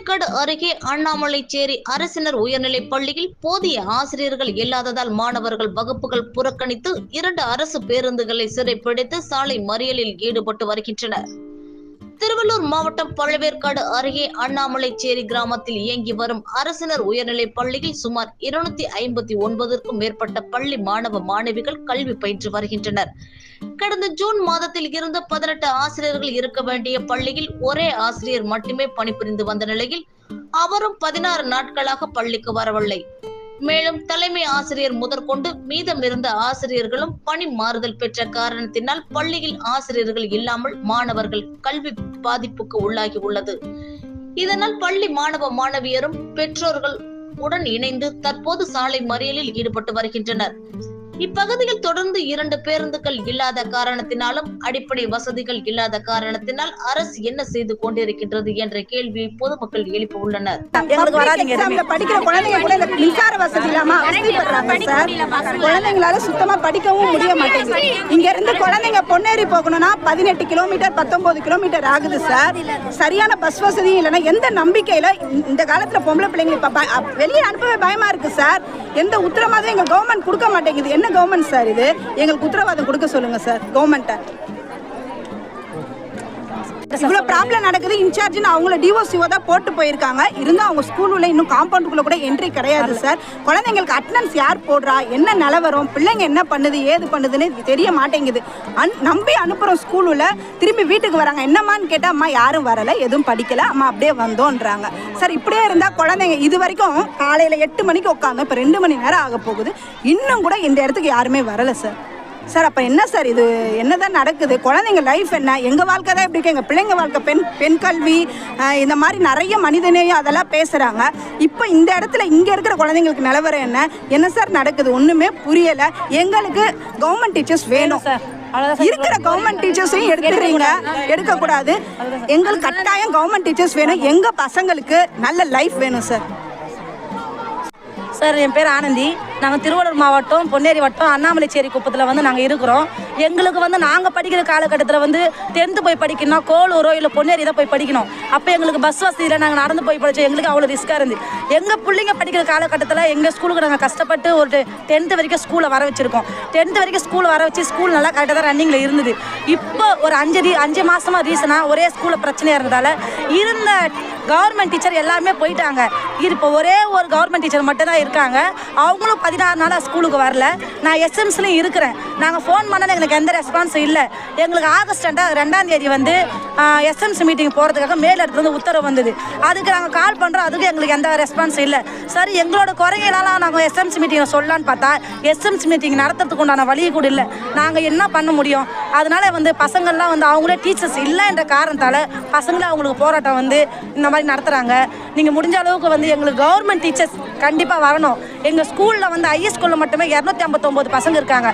பழவேற்காடு அருகே அண்ணாமலைச்சேரி அரசினர் உயர்நிலைப் பள்ளியில் போதிய ஆசிரியர்கள் இல்லாததால் மாணவர்கள் வகுப்புகள் புறக்கணித்து இரண்டு அரசு பேருந்துகளை சிறைப்பிடித்து சாலை மறியலில் ஈடுபட்டு வருகின்றனர். திருவள்ளூர் மாவட்டம் பழவேற்காடு அருகே அண்ணாமலைச்சேரி கிராமத்தில் இயங்கி வரும் அரசினர் உயர்நிலை பள்ளியில் சுமார் இருநூத்தி ஐம்பத்தி ஒன்பதற்கும் மேற்பட்ட பள்ளி மாணவ மாணவிகள் கல்வி பயின்று வருகின்றனர். கடந்த ஜூன் மாதத்தில் இருந்து பதினெட்டு ஆசிரியர்கள் இருக்க வேண்டிய பள்ளியில் ஒரே ஆசிரியர் மட்டுமே பணிபுரிந்து வந்த நிலையில் அவரும் பதினாறு நாட்களாக பள்ளிக்கு வரவில்லை. மேலும் தலைமை ஆசிரியர் முதற்கொண்டு மீதம் இருந்த ஆசிரியர்களும் பணி மாறுதல் பெற்ற காரணத்தினால் பள்ளியில் ஆசிரியர்கள் இல்லாமல் மாணவர்கள் கல்வி பாதிப்புக்கு உள்ளாகி உள்ளது. இதனால் பள்ளி மாணவ மாணவியரும் பெற்றோர்கள் உடன் இணைந்து தற்போது சாலை மறியலில் ஈடுபட்டு வருகின்றனர். இப்பகுதியில் தொடர்ந்து இரண்டு பேருந்துகள் இல்லாத காரணத்தினாலும் அடிப்படை வசதிகள் இல்லாத காரணத்தினால் அரசு என்ன செய்து கொண்டிருக்கின்றது என்ற கேள்வியை பொதுமக்கள் எழுப்ப உள்ளனர். எங்களுக்கு வராதுங்க எதுவுமே எக்ஸாம்ல படிக்கிற குழந்தைங்க கூட இந்த மின்சார வசதி இல்லாம அவஸ்தைப்படுறாங்க சார். குழந்தைங்களால சுத்தமா படிக்கவும் முடிய மாட்டேங்குது. இங்க இருந்து குழந்தைங்க பொன்னேரி போகணும்னா பதினெட்டு கிலோமீட்டர் பத்தொன்பது கிலோமீட்டர் ஆகுது சார். சரியான பஸ் வசதியும் இல்லைன்னா எந்த நம்பிக்கையில இந்த- காலத்துல பொம்பளை பிள்ளைங்க வெளியே அனுப்பவே பயமா இருக்கு சார். எந்த உத்தரவாதம் எங்கள் கவர்மெண்ட் கொடுக்க மாட்டேங்குது. என்ன கவர்மெண்ட் சார் இது? எங்களுக்கு உத்தரவாதம் கொடுக்க சொல்லுங்கள் சார் கவர்மெண்ட்டை இவ்வளோ ப்ராப்ளம் நடக்குது. இன்சார்ஜ்னு அவங்கள டிஓசிஓ தான் போட்டு போயிருக்காங்க. இருந்தால் அவங்க ஸ்கூல் உள்ள இன்னும் காம்பவுண்டுக்குள்ளே கூட என்ட்ரி கிடையாது சார் குழந்தைங்களுக்கு அட்டனன்ஸ் யார் போடுறா? என்ன நிலவரம் பிள்ளைங்க என்ன பண்ணுது? ஏது பண்ணுதுன்னு தெரிய மாட்டேங்குது. அன் நம்பி அனுப்புகிறோம் ஸ்கூல் உள்ள திரும்பி வீட்டுக்கு வராங்க. என்னம்மான்னு கேட்டால் அம்மா யாரும் வரல. எதுவும் படிக்கல. அம்மா அப்படியே வந்தோன்றாங்க. சார் இப்படியே இருந்தால் குழந்தைங்க இது வரைக்கும் காலையில் எட்டு மணிக்கு உட்காந்து இப்போ ரெண்டு மணி நேரம் ஆக போகுது. இன்னும் கூட இந்த இடத்துக்கு யாருமே வரலை சார் சார் அப்போ என்ன சார் இது? என்னதான் நடக்குது? குழந்தைங்க லைஃப் என்ன? எங்கள் வாழ்க்கை தான் இப்படி இருக்கு? எங்கள் பிள்ளைங்க வாழ்க்கை பெண் பெண் கல்வி இந்த மாதிரி நிறைய மனிதநேயம் அதெல்லாம் பேசுகிறாங்க இப்போ இந்த இடத்துல இங்கே இருக்கிற குழந்தைங்களுக்கு நிலவரம் என்ன? என்ன சார் நடக்குது? ஒன்றுமே புரியலை. எங்களுக்கு கவர்மெண்ட் டீச்சர்ஸ் வேணும் இருக்கிற கவர்மெண்ட் டீச்சர்ஸையும் எடுத்துறீங்க எடுக்கக்கூடாது. எங்களுக்கு கட்டாயம் கவர்மெண்ட் டீச்சர்ஸ் வேணும். எங்கள் பசங்களுக்கு நல்ல லைஃப் வேணும் சார். சார் என் பேர் ஆனந்தி. நாங்கள் திருவள்ளூர் மாவட்டம் பொன்னேரி வட்டம் அண்ணாமலைச்சேரி குப்பத்தில் வந்து நாங்கள் இருக்கிறோம். எங்களுக்கு வந்து நாங்கள் படிக்கிற காலகட்டத்தில் வந்து டென்த்து போய் படிக்கணும் கோலூரோ இல்லை பொன்னேரி தான் போய் படிக்கணும். அப்போ எங்களுக்கு பஸ் வசதி இல்லை நாங்கள் நடந்து போய் படித்தோம் எங்களுக்கு அவ்வளோ ரிஸ்க்காக இருந்து எங்கள் பிள்ளைங்க படிக்கிற காலகட்டத்தில் எங்கள் ஸ்கூலுக்கு நாங்கள் கஷ்டப்பட்டு ஒரு டென்த்து வரைக்கும் ஸ்கூலில் வர வச்சுருக்கோம். டென்த்து வரைக்கும் ஸ்கூல் வர வச்சு ஸ்கூல் நல்லா கரெக்டாக தான் ரன்னிங்கில் இருந்தது. இப்போ ஒரு அஞ்சு ரீ அஞ்சு மாதமாக ரீசனாக ஒரே ஸ்கூலில் பிரச்சனையாக இருந்ததால் இருந்த கவர்மெண்ட் டீச்சர் எல்லாமே போயிட்டாங்க. இப்போ ஒரே ஒரு கவர்மெண்ட் டீச்சர் மட்டும் தான் இருக்காங்க. அவங்களும் பதினாறு நாளாக ஸ்கூலுக்கு வரல. நான் எஸ்எம்ஸ்லையும் இருக்கிறேன். நாங்கள் ஃபோன் பண்ணால் எங்களுக்கு எந்த ரெஸ்பான்ஸும் இல்லை. எங்களுக்கு ஆகஸ்ட் ரெண்டா ரெண்டாம் தேதி வந்து எஸ்எம்சி மீட்டிங் போகிறதுக்காக மேல் இடத்துல வந்து உத்தரவு வந்தது. அதுக்கு நாங்கள் கால் பண்ணுறோம் அதுக்கு எங்களுக்கு எந்த ரெஸ்பான்ஸும் இல்லை. சரி எங்களோட குறைகளெல்லாம் நாங்கள் எஸ்எம்சி மீட்டிங் சொல்லலான்னு பார்த்தா எஸ்எம்சி மீட்டிங் நடத்துறதுக்கு உண்டான வழி கூட இல்லை. நாங்கள் என்ன பண்ண முடியும்? அதனால வந்து பசங்கள்லாம் வந்து அவங்களே டீச்சர்ஸ் இல்லைன்ற காரணத்தால் பசங்களே அவங்களுக்கு போராட்டம் வந்து இந்த மாதிரி நடத்துகிறாங்க நீங்கள் முடிஞ்ச அளவுக்கு வந்து எங்களுக்கு கவர்மெண்ட் டீச்சர்ஸ் கண்டிப்பாக வரணும். எங்கள் ஸ்கூலில் வந்து ஐஎஸ் ஸ்கூலில் மட்டுமே இரநூத்தி ஐம்பத்தொம்போது பசங்க இருக்காங்க.